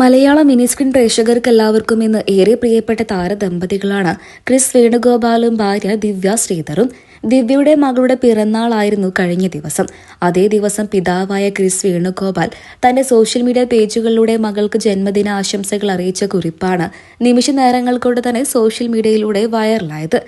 മലയാള mini screen പ്രേക്ഷകർക്ക് എല്ലാവർക്കും ഇന്ന് ഏറെ പ്രിയപ്പെട്ട താരദമ്പതികളാണ്. ക്രിസ് വേണുഗോപാലും ഭാര്യ ദിവ്യ ശ്രീധറും. ദിവ്യയുടെ മകളുടെ പിറന്നാളായിരുന്നു കഴിഞ്ഞ ദിവസം. അതേ ദിവസം പിതാവായ ക്രിസ് വേണുഗോപാൽ തന്റെ സോഷ്യൽ മീഡിയ പേജുകളിലൂടെ മകൾക്ക് ജന്മദിന ആശംസകൾ അറിയിച്ച കുറിപ്പാണ് നിമിഷ നേരങ്ങൾ കൊണ്ട് തന്നെ സോഷ്യൽ മീഡിയയിലൂടെ വൈറലായത്.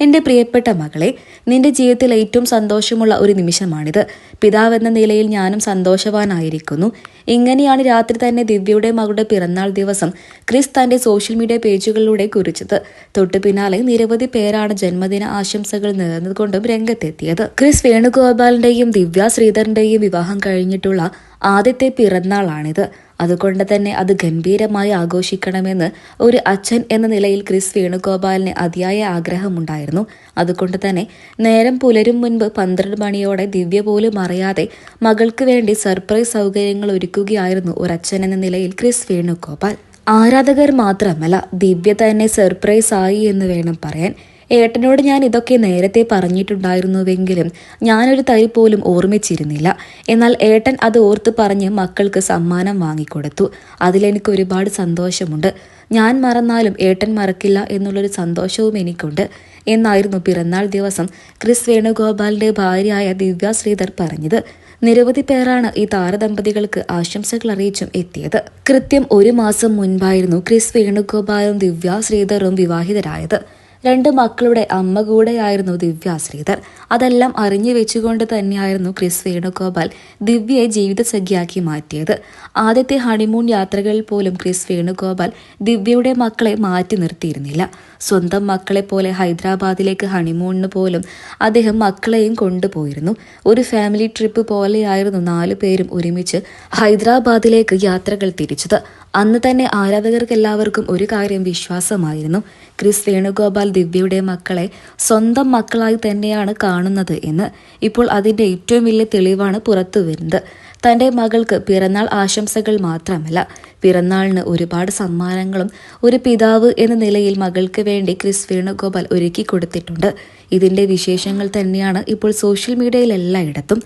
എന്റെ പ്രിയപ്പെട്ട മകളെ നിന്റെ ജീവിതത്തിൽ ഏറ്റവും സന്തോഷമുള്ള ഒരു നിമിഷമാണിത്. പിതാവെന്ന നിലയിൽ ഞാനും സന്തോഷവാനായിരിക്കുന്നു. ഇങ്ങനെയാണ് രാത്രി തന്നെ ദിവ്യയുടെ മകളുടെ പിറന്നാൾ ദിവസം ക്രിസ് തന്റെ സോഷ്യൽ മീഡിയ പേജുകളിലൂടെ കുറിച്ചത്. തൊട്ടു പിന്നാലെ നിരവധി പേരാണ് ജന്മദിന ആശംസകൾ നേർന്നതുകൊണ്ടും രംഗത്തെത്തിയത്. ക്രിസ് വേണുഗോപാലിന്റെയും ദിവ്യ ശ്രീധറിന്റെയും വിവാഹം കഴിഞ്ഞിട്ടുള്ള ആദ്യത്തെ പിറന്നാളാണിത്. അതുകൊണ്ട് തന്നെ അത് ഗംഭീരമായി ആഘോഷിക്കണമെന്ന് ഒരു അച്ഛൻ എന്ന നിലയിൽ ക്രിസ് വേണുഗോപാലിന് അതിയായ ആഗ്രഹമുണ്ടായിരുന്നു. അതുകൊണ്ട് തന്നെ നേരം പുലരും മുൻപ് പന്ത്രണ്ട് മണിയോടെ ദിവ്യ പോലും അറിയാതെ മകൾക്ക് വേണ്ടി സർപ്രൈസ് സൗകര്യങ്ങൾ ഒരുക്കുകയായിരുന്നു ഒരു അച്ഛൻ എന്ന നിലയിൽ ക്രിസ് വേണുഗോപാൽ. ആരാധകർ മാത്രമല്ല ദിവ്യ തന്നെ സർപ്രൈസ് ആയി എന്ന് വേണം പറയാൻ. ഏട്ടനോട് ഞാൻ ഇതൊക്കെ നേരത്തെ പറഞ്ഞിട്ടുണ്ടായിരുന്നുവെങ്കിലും ഞാനൊരു തരി പോലും ഓർമ്മിച്ചിരുന്നില്ല. എന്നാൽ ഏട്ടൻ അത് ഓർത്ത് പറഞ്ഞ് മക്കൾക്ക് സമ്മാനം വാങ്ങിക്കൊടുത്തു. അതിലെനിക്ക് ഒരുപാട് സന്തോഷമുണ്ട്. ഞാൻ മറന്നാലും ഏട്ടൻ മറക്കില്ല എന്നുള്ളൊരു സന്തോഷവും എനിക്കുണ്ട്. എന്നായിരുന്നു പിറന്നാൾ ദിവസം ക്രിസ് വേണുഗോപാലിന്റെ ഭാര്യയായ ദിവ്യ ശ്രീധർ പറഞ്ഞത്. നിരവധി പേരാണ് ഈ താരദമ്പതികൾക്ക് ആശംസകൾ അറിയിച്ചും എത്തിയത്. കൃത്യം ഒരു മാസം മുൻപായിരുന്നു ക്രിസ് വേണുഗോപാലും ദിവ്യ ശ്രീധറും വിവാഹിതരായത്. രണ്ട് മക്കളുടെ അമ്മ കൂടെയായിരുന്നു ദിവ്യ ശ്രീധർ. അതെല്ലാം അറിഞ്ഞു വെച്ചുകൊണ്ട് തന്നെയായിരുന്നു ക്രിസ് വേണുഗോപാൽ ദിവ്യയെ ജീവിതസഖ്യാക്കി മാറ്റിയത്. ആദ്യത്തെ ഹണിമൂൺ യാത്രകളിൽ പോലും ക്രിസ് വേണുഗോപാൽ ദിവ്യയുടെ മക്കളെ മാറ്റി നിർത്തിയിരുന്നില്ല. സ്വന്തം മക്കളെ പോലെ ഹൈദരാബാദിലേക്ക് ഹണിമൂണിന് പോലും അദ്ദേഹം മക്കളെയും കൊണ്ടുപോയിരുന്നു. ഒരു ഫാമിലി ട്രിപ്പ് പോലെയായിരുന്നു നാലു പേരും ഒരുമിച്ച് ഹൈദരാബാദിലേക്ക് യാത്രകൾ തിരിച്ചത്. അന്ന് തന്നെ ആരാധകർക്ക് എല്ലാവർക്കും ഒരു കാര്യം വിശ്വാസമായിരുന്നു. ക്രിസ് വേണുഗോപാൽ ദിവ്യയുടെ മക്കളെ സ്വന്തം മക്കളായി തന്നെയാണ് കാണുന്നത് എന്ന് ഇപ്പോൾ അതിന്റെ ഏറ്റവും വലിയ തെളിവാണ് പുറത്തു വരുന്നത്. തന്റെ മകൾക്ക് പിറന്നാൾ ആശംസകൾ മാത്രമല്ല പിറന്നാളിന് ഒരുപാട് സമ്മാനങ്ങളും ഒരു പിതാവ് എന്ന നിലയിൽ മകൾക്ക് വേണ്ടി ക്രിസ് വേണുഗോപാൽ ഒരുക്കി കൊടുത്തിട്ടുണ്ട്. ഇതിന്റെ വിശേഷങ്ങൾ തന്നെയാണ് ഇപ്പോൾ സോഷ്യൽ മീഡിയയിൽ എല്ലായിടത്തും.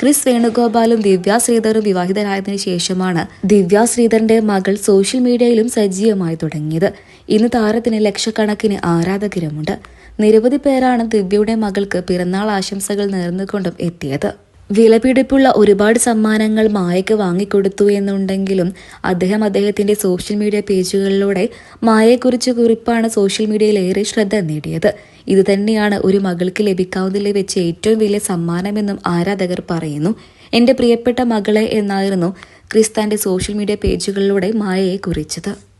ക്രിസ് വേണുഗോപാലും ദിവ്യ ശ്രീധറും വിവാഹിതരായതിനു ശേഷമാണ് ദിവ്യ ശ്രീധറിന്റെ മകൾ സോഷ്യൽ മീഡിയയിലും സജീവമായി തുടങ്ങിയത്. ഇന്ന് താരത്തിന് ലക്ഷക്കണക്കിന് ആരാധകരുമുണ്ട്. നിരവധി പേരാണ് ദിവ്യയുടെ മകൾക്ക് പിറന്നാൾ ആശംസകൾ നേർന്നുകൊണ്ടും എത്തിയത്. വിലപിടിപ്പുള്ള ഒരുപാട് സമ്മാനങ്ങൾ മായയ്ക്ക് വാങ്ങിക്കൊടുത്തു എന്നുണ്ടെങ്കിലും അദ്ദേഹം അദ്ദേഹത്തിന്റെ സോഷ്യൽ മീഡിയ പേജുകളിലൂടെ മായയെക്കുറിച്ച് കുറിപ്പാണ് സോഷ്യൽ മീഡിയയിൽ ഏറെ ശ്രദ്ധ നേടിയത്. ഇത് തന്നെയാണ് ഒരു മകൾക്ക് ലഭിക്കാവുന്നതിൽ വെച്ച് ഏറ്റവും വലിയ സമ്മാനമെന്നും ആരാധകർ പറയുന്നു. എന്റെ പ്രിയപ്പെട്ട മകളെ എന്നായിരുന്നു ക്രിസ്താന്റെ സോഷ്യൽ മീഡിയ പേജുകളിലൂടെ മായയെ കുറിച്ചത്.